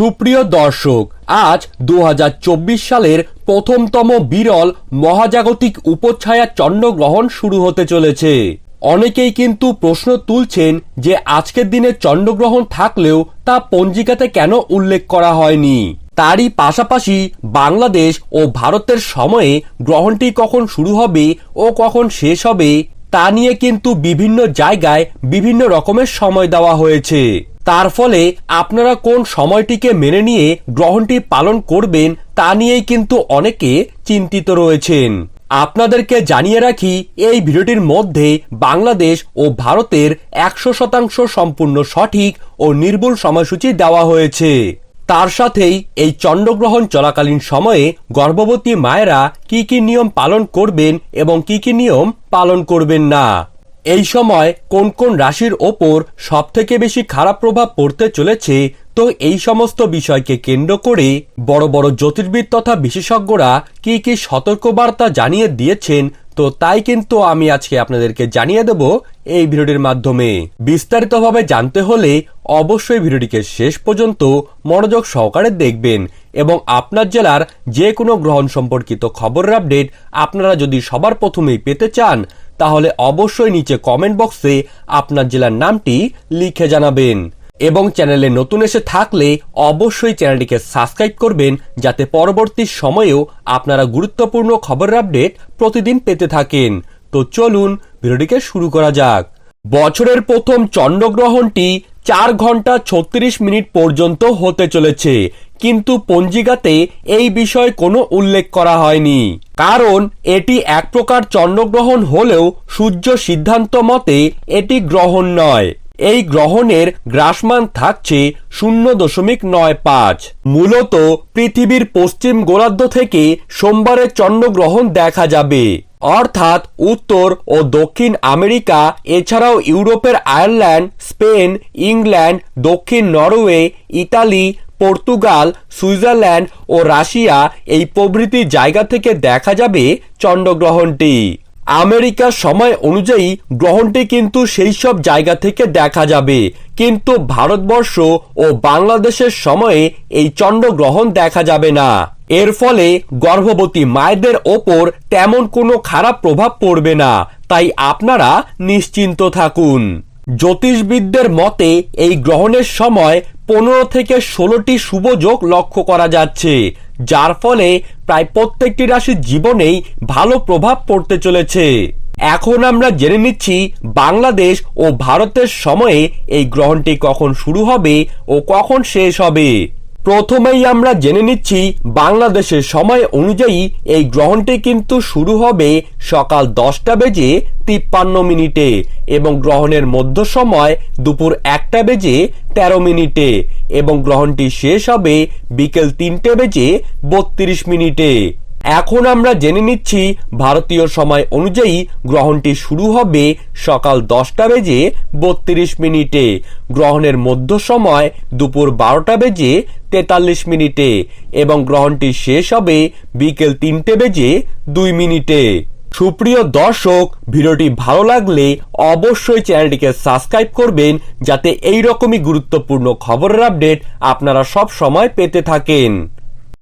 সুপ্রিয় দর্শক, আজ দু হাজার চব্বিশ সালের প্রথমতম বিরল মহাজাগতিক উপছায়া চন্দ্রগ্রহণ শুরু হতে চলেছে। অনেকেই কিন্তু প্রশ্ন তুলছেন যে আজকের দিনে চন্দ্রগ্রহণ থাকলেও তা পঞ্জিকাতে কেন উল্লেখ করা হয়নি? তারই পাশাপাশি বাংলাদেশ ও ভারতের সময়ে গ্রহণটি কখন শুরু হবে ও কখন শেষ হবে, তা নিয়ে কিন্তু বিভিন্ন জায়গায় বিভিন্ন রকমের সময় দেওয়া হয়েছে। তার ফলে আপনারা কোন সময়টিকে মেনে নিয়ে গ্রহণটি পালন করবেন তা নিয়েই কিন্তু অনেকে চিন্তিত রয়েছেন। আপনাদেরকে জানিয়ে রাখি, এই ভিডিওটির মধ্যে বাংলাদেশ ও ভারতের একশো শতাংশ সম্পূর্ণ সঠিক ও নির্ভুল সময়সূচি দেওয়া হয়েছে। তার সাথেই এই চন্দ্রগ্রহণ চলাকালীন সময়ে গর্ভবতী মায়েরা কি কি নিয়ম পালন করবেন এবং কি কি নিয়ম পালন করবেন না। এই সময় কোন কোন রাশির ওপর সব থেকে বেশি খারাপ প্রভাব পড়তে চলেছে? তো এই সমস্ত বিষয়কে কেন্দ্র করে বড় বড় জ্যোতির্বিদ তথা বিশেষজ্ঞরা কি কি সতর্কবার্তা জানিয়ে দিয়েছেন? তো তাই কিন্তু আমি আজকে আপনাদেরকে জানিয়ে দেব এই ভিডিওটির মাধ্যমে। বিস্তারিতভাবে জানতে হলে অবশ্যই ভিডিওটিকে শেষ পর্যন্ত মনোযোগ সহকারে দেখবেন এবং আপনার জেলার যে কোনো গ্রহণ সম্পর্কিত খবরের আপডেট আপনারা যদি সবার প্রথমেই পেতে চান তাহলে অবশ্যই নিচে কমেন্ট বক্সে আপনার জেলার নামটি লিখে জানাবেন। এবং চ্যানেলে নতুন এসে থাকলে অবশ্যই চ্যানেলটিকে সাবস্ক্রাইব করবেন, যাতে পরবর্তী সময়েও আপনারা গুরুত্বপূর্ণ খবরের আপডেট প্রতিদিন পেতে থাকেন। তো চলুন ভিডিওটিকে শুরু করা যাক। বছরের প্রথম চন্দ্রগ্রহণটি চার ঘণ্টা ছত্রিশ মিনিট পর্যন্ত হতে চলেছে, কিন্তু পঞ্জিকাতে এই বিষয়ে কোনো উল্লেখ করা হয়নি। কারণ এটি এক প্রকার চন্দ্রগ্রহণ হলেও সূর্য সিদ্ধান্ত মতে এটি গ্রহণ নয়। এই গ্রহণের গ্রাসমান থাকছে শূন্য দশমিক নয় পাঁচ। মূলত পৃথিবীর পশ্চিম গোলার্ধ থেকে সোমবারে চন্দ্রগ্রহণ দেখা যাবে। অর্থাৎ উত্তর ও দক্ষিণ আমেরিকা, এছাড়াও ইউরোপের আয়ারল্যান্ড, স্পেন, ইংল্যান্ড, দক্ষিণ নরওয়ে, ইতালি পর্তুগাল, সুইজারল্যান্ড ও রাশিয়া এই প্রভৃতি জায়গা থেকে দেখা যাবে চন্দ্রগ্রহণটি। আমেরিকার সময় অনুযায়ী গ্রহণটি কিন্তু সেই সব জায়গা থেকে দেখা যাবে। কিন্তু ভারতবর্ষ ও বাংলাদেশের সময়ে এই চন্দ্রগ্রহণ দেখা যাবে না। এর ফলে গর্ভবতী মায়েদের ওপর তেমন কোনো খারাপ প্রভাব পড়বে না। তাই আপনারা নিশ্চিন্ত থাকুন। জ্যোতিষবিদদের মতে, এই গ্রহণের সময় পনেরো থেকে ষোলোটি শুভ যোগ লক্ষ্য করা যাচ্ছে, যার ফলে প্রায় প্রত্যেকটি রাশির জীবনেই ভালো প্রভাব পড়তে চলেছে। এখন আমরা জেনে নিচ্ছি বাংলাদেশ ও ভারতের সময়ে এই গ্রহণটি কখন শুরু হবে ও কখন শেষ হবে। প্রথমেই আমরা জেনে নিচ্ছি বাংলাদেশের সময় অনুযায়ী এই গ্রহণটি কিন্তু শুরু হবে সকাল দশটা বেজে তিপ্পান্ন মিনিটে এবং গ্রহণের মধ্য সময় দুপুর একটা বেজে তেরো মিনিটে এবং গ্রহণটি শেষ হবে বিকেল তিনটে বেজে বত্রিশ মিনিটে। এখন আমরা জেনে নিচ্ছি ভারতীয় সময় অনুযায়ী গ্রহণটি শুরু হবে সকাল দশটা বেজে বত্রিশ মিনিটে। গ্রহণের মধ্য সময় দুপুর বারোটা বেজে তেতাল্লিশ মিনিটে এবং গ্রহণটি শেষ হবে বিকেল তিনটে বেজে দুই মিনিটে। সুপ্রিয় দর্শক, ভিডিওটি ভালো লাগলে অবশ্যই চ্যানেলটিকে সাবস্ক্রাইব করবেন যাতে এই রকমই গুরুত্বপূর্ণ খবরের আপডেট আপনারা সব সময় পেতে থাকেন।